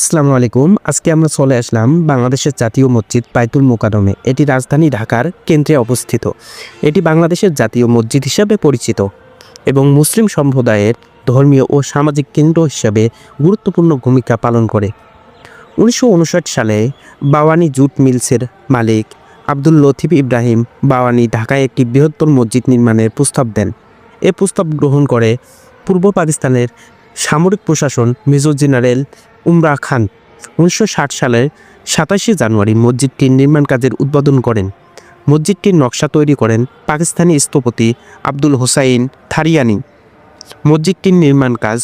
আসসালামু আলাইকুম। আজকে আমরা চলে আসলাম বাংলাদেশের জাতীয় মসজিদ বাইতুল মোকারমে এটি রাজধানী ঢাকার কেন্দ্রে অবস্থিত। এটি বাংলাদেশের জাতীয় মসজিদ হিসাবে পরিচিত এবং মুসলিম সম্প্রদায়ের ধর্মীয় ও সামাজিক কেন্দ্র হিসাবে গুরুত্বপূর্ণ ভূমিকা পালন করে। উনিশশো উনষাট সালে বাওয়ানি জুট মিলসের মালিক আব্দুল লতিফ ইব্রাহিম বাওয়ানি ঢাকায় একটি বৃহত্তর মসজিদ নির্মাণের প্রস্তাব দেন। এ প্রস্তাব গ্রহণ করে পূর্ব পাকিস্তানের সামরিক প্রশাসন মেজর জেনারেল উমরা খান উনিশশো সালের সাতাশে জানুয়ারি মসজিদটির নির্মাণ কাজের উদ্বোধন করেন। মসজিদটির নকশা তৈরি করেন পাকিস্তানি স্থপতি আব্দুল হোসাইন থারিয়ানি। মসজিদটির নির্মাণ কাজ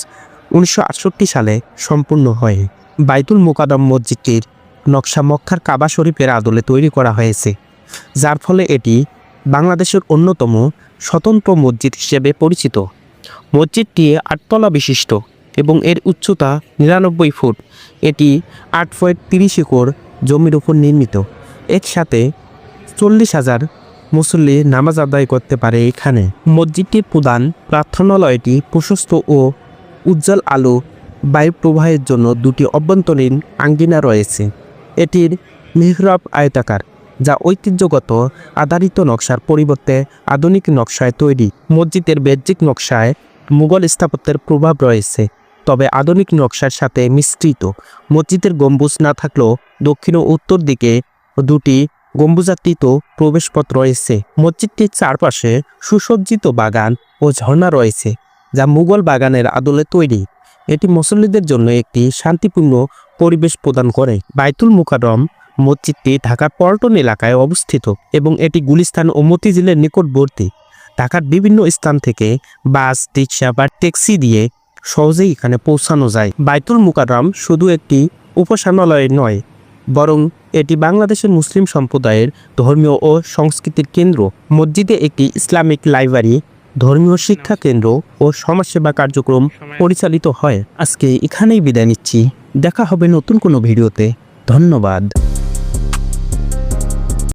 উনিশশো আটষট্টি সালে সম্পূর্ণ হয়। বাইতুল মোকাদম মসজিদটির নকশা মক্কার কাবা শরীফের আদলে তৈরি করা হয়েছে, যার ফলে এটি বাংলাদেশের অন্যতম স্বতন্ত্র মসজিদ হিসেবে পরিচিত। মসজিদটি আটতলা বিশিষ্ট। এবং এর উচ্চতা নিরানব্বই ফুট। এটি আট পয়েন্ট তিরিশ একর জমির উপর নির্মিত। একসাথে চল্লিশ হাজার মুসল্লি নামাজ আদায় করতে পারে এখানে। মসজিদটির প্রধান প্রার্থনালয়টি প্রশস্ত ও উজ্জ্বল আলো বায়ু প্রবাহের জন্য দুটি অভ্যন্তরীণ আঙ্গিনা রয়েছে। এটির মিহরাব আয়তাকার, যা ঐতিহ্যগত আধারিত নকশার পরিবর্তে আধুনিক নকশায় তৈরি। মসজিদের বেজ্জিক নকশায় মুঘল স্থাপত্যের প্রভাব রয়েছে। তবে আধুনিক নকশার সাথে মিশ্রিত। মসজিদের গম্বুজ না থাকলেও দক্ষিণ ও উত্তর দিকে দুটি গম্বুজাতীত প্রবেশপথ রয়েছে। মসজিদটির চারপাশে সুসজ্জিত বাগান ও ঝর্ণা রয়েছে, যা মুঘল বাগানের আদলে তৈরি। এটি মুসল্লিদের জন্য একটি শান্তিপূর্ণ পরিবেশ প্রদান করে। বাইতুল মুকাররম মসজিদটি ঢাকার পল্টন এলাকায় অবস্থিত এবং এটি গুলিস্তান ও মতিঝিলের নিকটবর্তী। ঢাকার বিভিন্ন স্থান থেকে বাস, রিক্সা বা ট্যাক্সি দিয়ে সহজেই এখানে পৌঁছানো যায়। বাইতুল মুকাররম শুধু একটি উপাসনালয় নয়, বরং এটি বাংলাদেশের মুসলিম সম্প্রদায়ের ধর্মীয় ও সংস্কৃতির কেন্দ্র। মসজিদে একটি ইসলামিক লাইব্রেরি, ধর্মীয় শিক্ষা কেন্দ্র ও সমাজসেবা কার্যক্রম পরিচালিত হয়। আজকে এখানেই বিদায় নিচ্ছি। দেখা হবে নতুন কোনো ভিডিওতে। ধন্যবাদ।